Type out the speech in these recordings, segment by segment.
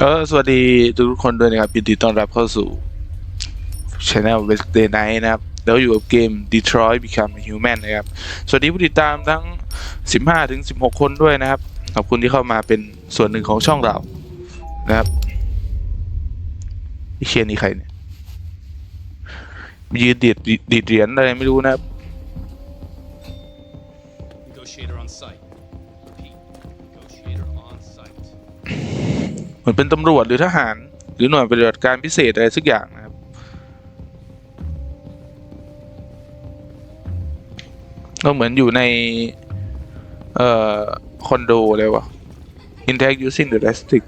เออสวัสดีทุกคนด้วยนะครับยินดีต้อนรับเข้าสู่ Channel Wednesday Night นะครับแล้วอยู่กับเกม Detroit Become Human นะครับ สวัสดีผู้ติดตามทั้ง 15 ถึง 16 คนด้วยนะครับ ขอบคุณที่เข้ามาเป็นส่วนหนึ่งของช่องเรา นะครับไอเชียนี่ใครเนี่ยยืนดีดดีดเหรียญอะไรไม่รู้นะครับ มือนเป็นตำรวจหรือทหาร หรือหน่วยปฏิบัติการพิเศษอะไรสักอย่างนะครับ ก็เหมือนอยู่ใน เอ่อ คอนโดเลยวะ Interact using the elastic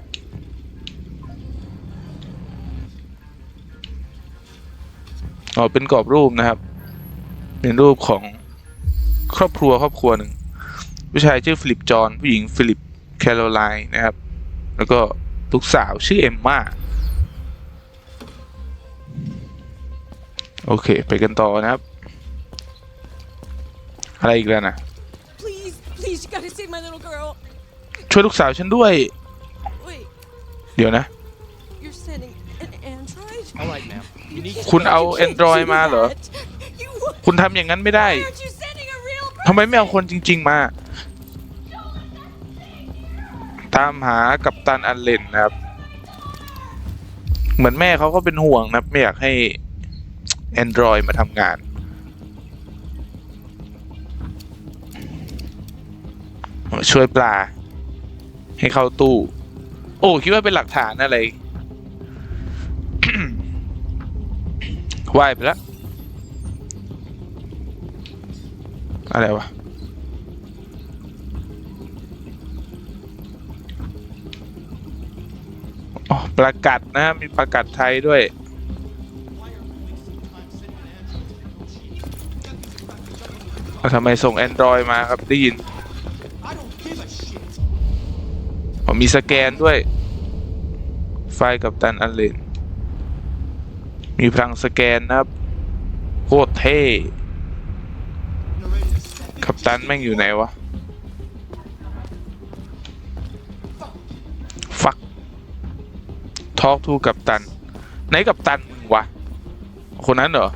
อ๋อเป็นกรอบรูปนะครับ เป็นรูปของครอบครัวครอบครัวหนึ่งผู้ชายชื่อฟิลิปจอห์นผู้หญิงฟิลิปแคโรไลน์นะครับ แล้วก็ ลูกสาวชื่อเอมมาโอเค ไปกันต่อนะครับ อะไรอีกแล้วนะ Please, please, you gotta save my little girl. ช่วยลูกสาวฉันด้วย Wait, เดี๋ยวนะ you're sending an android? All right, ma'am. You need คุณเอา You can't Android do มาเหรอ that. You, คุณทำอย่างนั้นไม่ได้ why aren't you sending a real ทำไมไม่เอาคนจริง ๆ มา ตามหากับตันอันเลนนะครับ เหมือนแม่เขาก็เป็นห่วงนะไม่อยากให้ Android มาทำงาน ช่วยปลา ให้เข้าตู้ โอ้ คิดว่าเป็นหลักฐานอะไรว่ายไปแล้วอะไรวะ ประกัดนะมีประกัดไทยด้วย ทำไมส่ง Android มาครับ ได้ยินผมมีสแกนด้วย ไฟล์กับตันอันเลนมีพลังสแกนนะครับ โคตรเท่ กัปตันแม่งอยู่ไหนวะ ทอกทูกัปตัน ไหนกัปตันมึงวะ คนนั้นเหรอ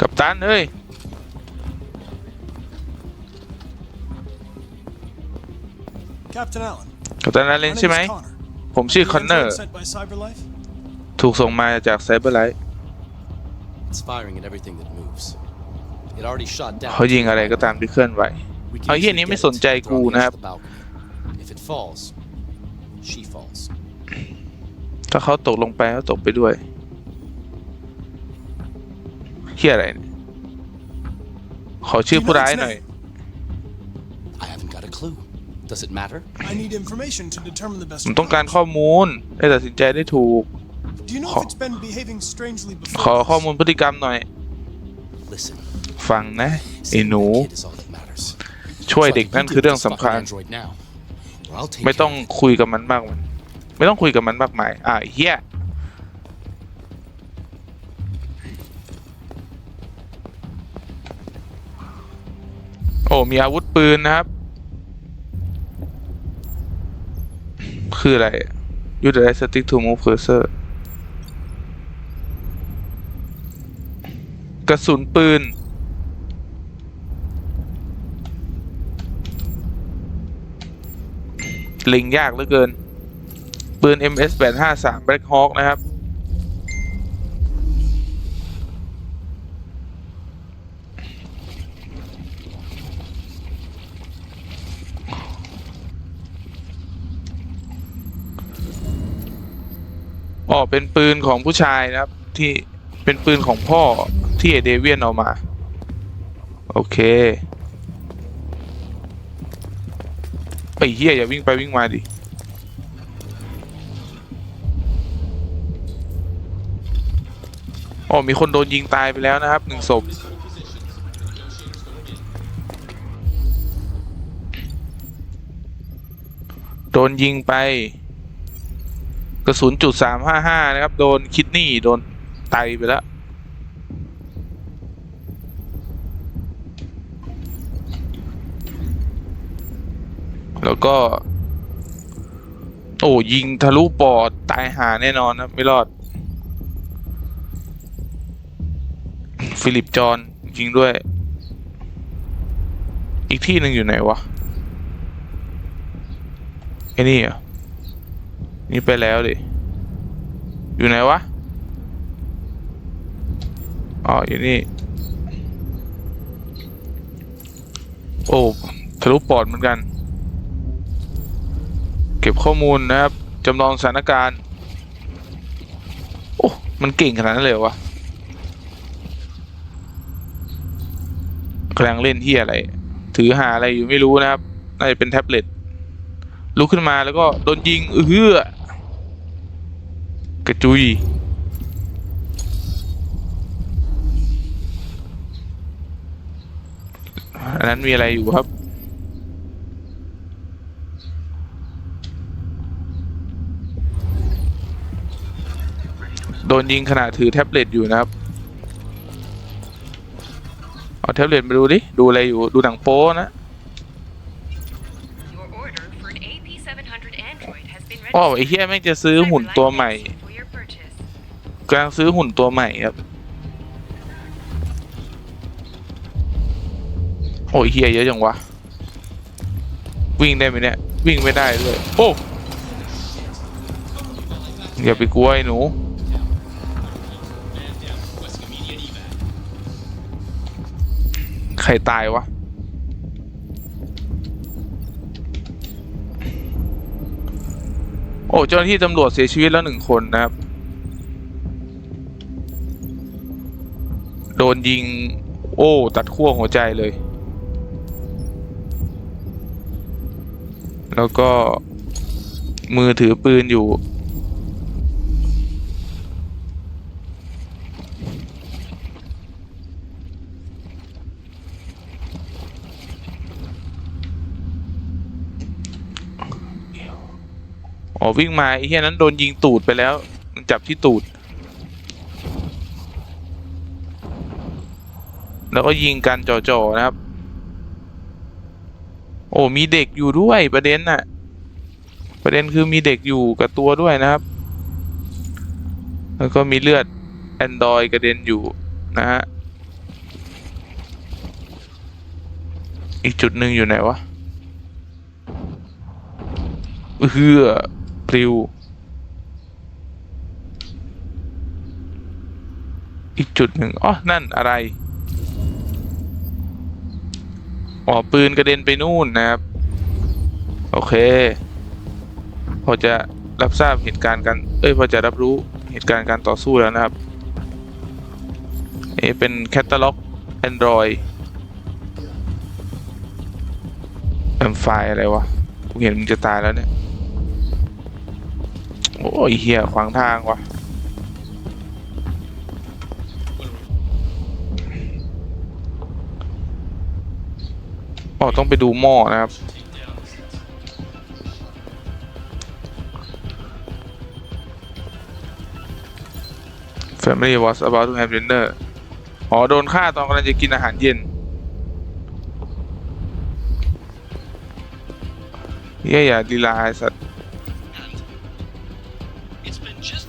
กัปตันเฮ้ย Captain Allen. กัปตันอาเล My น name ใช่ไหม is Connor. ผมชื่อ The คอนเนอ android ร์ Sent by Cyberlife? ถูกส่งมาจากไซเบอร์ไลท์ It's firing at everything that moves. It already shot down. เขายิงอะไรก็ตามที่เคลื่อนไหว We can เอาเฮีย easily นี้ไม่ get ส it นใจ thrown กู against นะครับ she falls. ถ้าเขาตกลงไปก็ตกไปด้วยเฮียอะไรเนี่ยขอชื่อ Do you ผู้ know ร้าย its หน่อย name? I haven't got a clue. Does it matter? I need information to determine the best ผมต้องการ approach. ข้อมูลได้ตัดสินใจได้ถูก Do you know Ho- if it's been behaving strangely ขอ before? ข้อ this? มูลพฤติกรรมหน่อย Listen. ฟังนะไอ้ saving หนู that kid is all that matters. ช่วย So I เด็ก think นั่น you คือ deal เรื่อง with this สำคัญ ไม่ต้องคุยกับมันมากมัน ไม่ต้องคุยกับมันมากมาย อ่าเฮียโอ้มีอาวุธปืนนะครับ คืออะไร Use the right stick to move cursor กระสุนปืน ล็งยากเหลือเกิน ปืน MS 853 Black Hawk นะครับ อ๋อ เป็นปืนของผู้ชายนะครับ ที่เป็นปืนของพ่อที่เอเดเวียนเอามา โอเค อ้เหี้ยอย่าวิ่งไปวิ่งมาดิอ๋อมีคนโดนยิงตายไปแล้วนะครับหนึ่งศพโดนยิงไป กระสุนจุดสามห้าห้านะครับ โดนคิดนี่โดนไตไปแล้ว แล้วก็ โอ้ยิงทะลุปอดตายหาแน่นอนนะไม่รอด ฟิลิปจอนยิงด้วย อีกที่หนึ่งอยู่ไหนวะไอ้นี่อะนี่ไปแล้วดิ อยู่ไหนวะ อ๋อ อยู่นี่ โอ้ทะลุปอดเหมือนกัน เก็บข้อมูลนะครับจำลองสถานการณ์โอ้มันเก่งขนาดนั้นเลยเหรอวะกำลังเล่นที่อะไร ถือหาอะไรอยู่ไม่รู้นะครับน่าจะเป็นแท็บเล็ตลุกขึ้นมาแล้วก็โดนยิงเอื้อกระจุยอันนั้นมีอะไรอยู่ครับ ดนยิงขณะถือแท็บเล็ตอยู่นะครับ เอาแท็บเล็ตมาดูดิ ดูอะไรอยู่ ดูหนังโป๊นะ Your order for an AP700 Android has been อ๋อ registered. ไอ้เฮียแม่งจะซื้อหุ่นตัวใหม่ For your purchase. กำลังซื้อหุ่นตัวใหม่ครับโอ้ยเฮียเยอะจังวะ วิ่งได้ไหมเนี่ย วิ่งไม่ได้เลย โอ้ อย่าไปกลัวไอ้หนู รตายวะ โอ้ เจ้าหน้าที่ตำรวจเสียชีวิตแล้วหนึ่งคนนะครับ โดนยิง โอ้ ตัดขั้วหัวใจเลย แล้วก็มือถือปืนอยู่ อ๋อวิ่งมาไอ้เหี้ยนั้นโดนยิงตูดไปแล้ว มันจับที่ตูด แล้วก็ยิงกันจ่อๆนะครับ โอ้มีเด็กอยู่ด้วยประเด็นน่ะ ประเด็นคือมีเด็กอยู่กับตัวด้วยนะครับ แล้วก็มีเลือดแอนดรอยกระเด็นอยู่นะฮะ อีกจุดหนึ่งอยู่ไหนวะเฮือ ปลิว อีกจุดหนึ่งอ๋อนั่นอะไร อ๋อ ปืนกระเด็นไปนู่นนะครับ โอเค พอจะรับทราบเหตุการณ์กันเอ้ย พอจะรับรู้เหตุการณ์การต่อสู้แล้วนะครับเอะเป็นแคตตาล็อก Android แอมไฟล์อะไรวะกูเห็นมึงจะตายแล้วเนี่ย โอ้ยเฮียขวางทางวะอ๋อต้องไปดูหม้อนะครับ Family was about to have dinner อ๋อ โดนฆ่าตอนกำลังจะกินอาหารเย็นเฮียอย่าดีลาไอสัตว์ And it's been just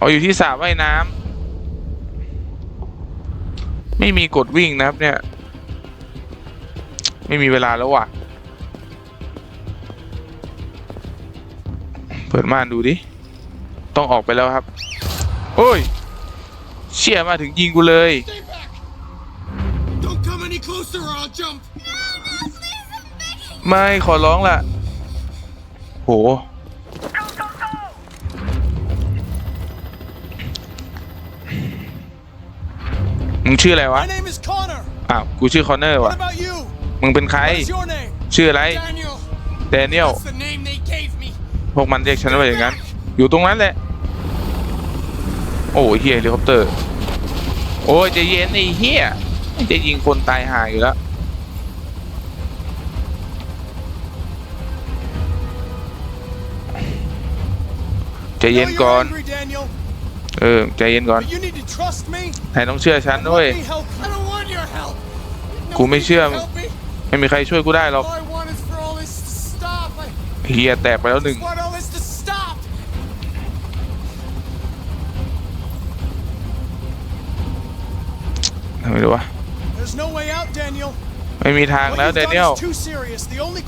อ๋ออยู่ที่สระว่ายน้ำไม่มีกดวิ่งนะครับเนี่ย ไม่มีเวลาแล้วว่ะ เปิดม่านดูดิ ต้องออกไปแล้วครับ โอ้ย เชี่ยมาถึงยิงกูเลย Stay back! Don't come any closer or I'll jump! ไม่ขอร้องล่ะ โห มึงชื่ออะไรวะ My name is Connor! อ้าว กูชื่อคอนเนอร์ What ว่ะ about you? มึงเป็นใคร What is your name? ชื่ออะไร Daniel! แดเนียล That's the name they gave me! พวกมันเรียกฉันว่าอย่างนั้น อยู่ตรงนั้นแหละ โอ้ยเฮียเฮลิคอปเตอร์ โอ้ยใจะเย็นไอ้เฮียจะยิงคนตายหายอยู่แล้วใจ I เย็น know ก่อ you're น angry, Daniel, เออ ใจเย็นก่อน but you need to trust me. นายต้องเชื่อฉันด้วย Let me help. I don't want your help. กูไม่เชื่อ Nobody can help me. ไม่มีใครช่วยกูได้หรอก All I want is for all this to stop. I, เฮียแตกไปแล้วหนึ่ง Want all this to stop! ทำไมรู้วะ There's no way out, Daniel. ไม่มีทาง What แล้ว you've เด done เนียล is too serious. The only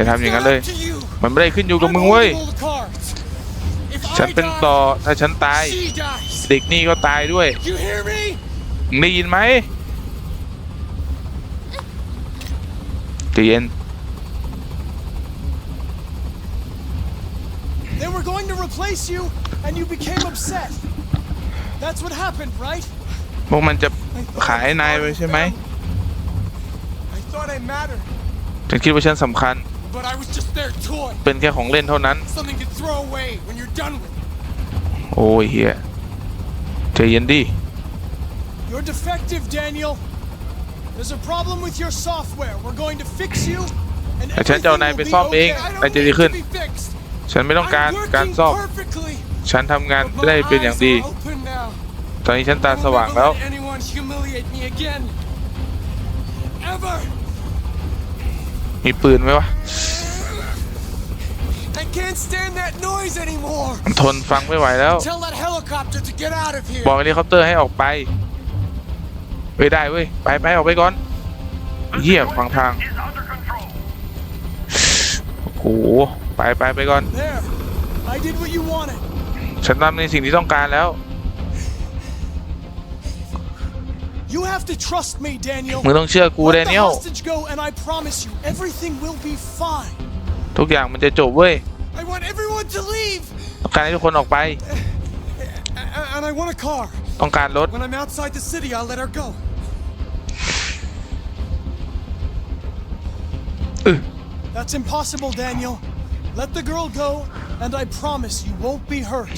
อย่าทำอย่างนั้นเลย It's not up to you. มันไม่ได้ขึ้นอยู่กับ I'm มึงเว้ย holding all the cards. If ฉัน I เป็นต่อ die, ถ้าฉันตาย she dies. เด็กนี่ก็ตายด้วย You hear me? มึงได้ยินไหมใจเย็น They were going to replace you, and you became upset. That's what happened, right? พวกมันจะ I thought ขาย I นายไป mattered ใช่ไหม then. I thought I mattered, ฉันคิดว่าฉันสำคัญ but I was just their toy. เป็นแค่ของเล่นเท่านั้น Something to throw away when you're done with. โอ้ยเฮียใจเย็นดิ You're defective, Daniel. There's a problem with your software. We're going to fix you, and แต่ฉันจะเอา everything นาย will ไป be ซ่อมเอง okay. I นายจะ don't ดี need ขึ้น to be fixed. ฉันไม่ต้องการ I'm การ working ซ่อม perfectly. ฉันทำงาน but ได้ my เป็นอย่าง eyes ดี are open now. ตอนนี้ฉันตา I ส will ว่าง never แล้ว let anyone humiliate me again. Ever. มีปืนไหมวะ I can't stand that noise anymore. ทนฟังไม่ไหวแล้ว Tell that helicopter to get out of here. บอกเฮลิคอปเตอร์ให้ออกไปเฮ้ยได้เว้ย ไปไปออกไปก่อนเหี้ยฟังทาง โอ้โห ไปไปไปก่อน There. I did what you wanted. ฉันทำในสิ่งที่ต้องการแล้ว You have to trust me, Daniel. มึงต้องเชื่อกู Let แด the เนียล hostage go, and I promise you, everything will be fine. ทุกอย่างมันจะจบเว้ย I want everyone to leave, ต้องการให้ทุกคนออกไป A- a- and I want a car. ต้องการรถ When I'm outside the city, I'll let her go. อึ That's impossible, Daniel. Let the girl go, and I promise you won't be hurt.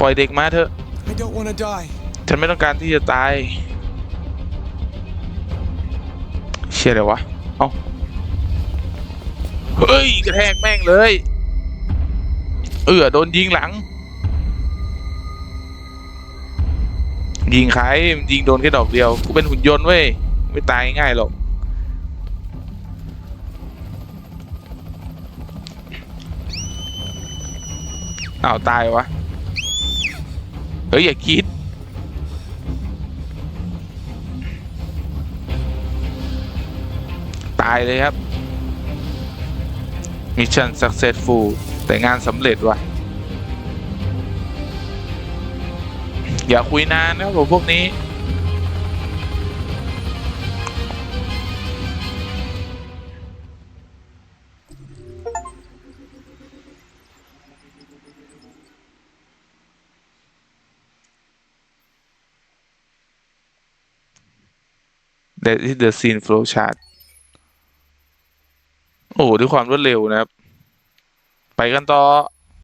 ปล่อยเด็กมาเถอะ I don't want to die. ฉันไม่ต้องการที่จะตาย เชี่ยอะไรวะ เอ้า เฮ้ย กระแทกแม่งเลย เออโดนยิงหลัง ยิงใครยิงโดนแค่ดอกเดียว กูเป็นหุ่นยนต์เว้ย ไม่ตายง่ายหรอกอ้าวตายวะ เฮ้ย อย่าคิดายเลยครับมิชชั่น successful แต่งานสำเร็จว่ะ อย่าคุยนานนะครับผมพวกนี้ That is the scene flow chart โอ้โหด้วยความรวดเร็วนะครับ ไปกันต่อ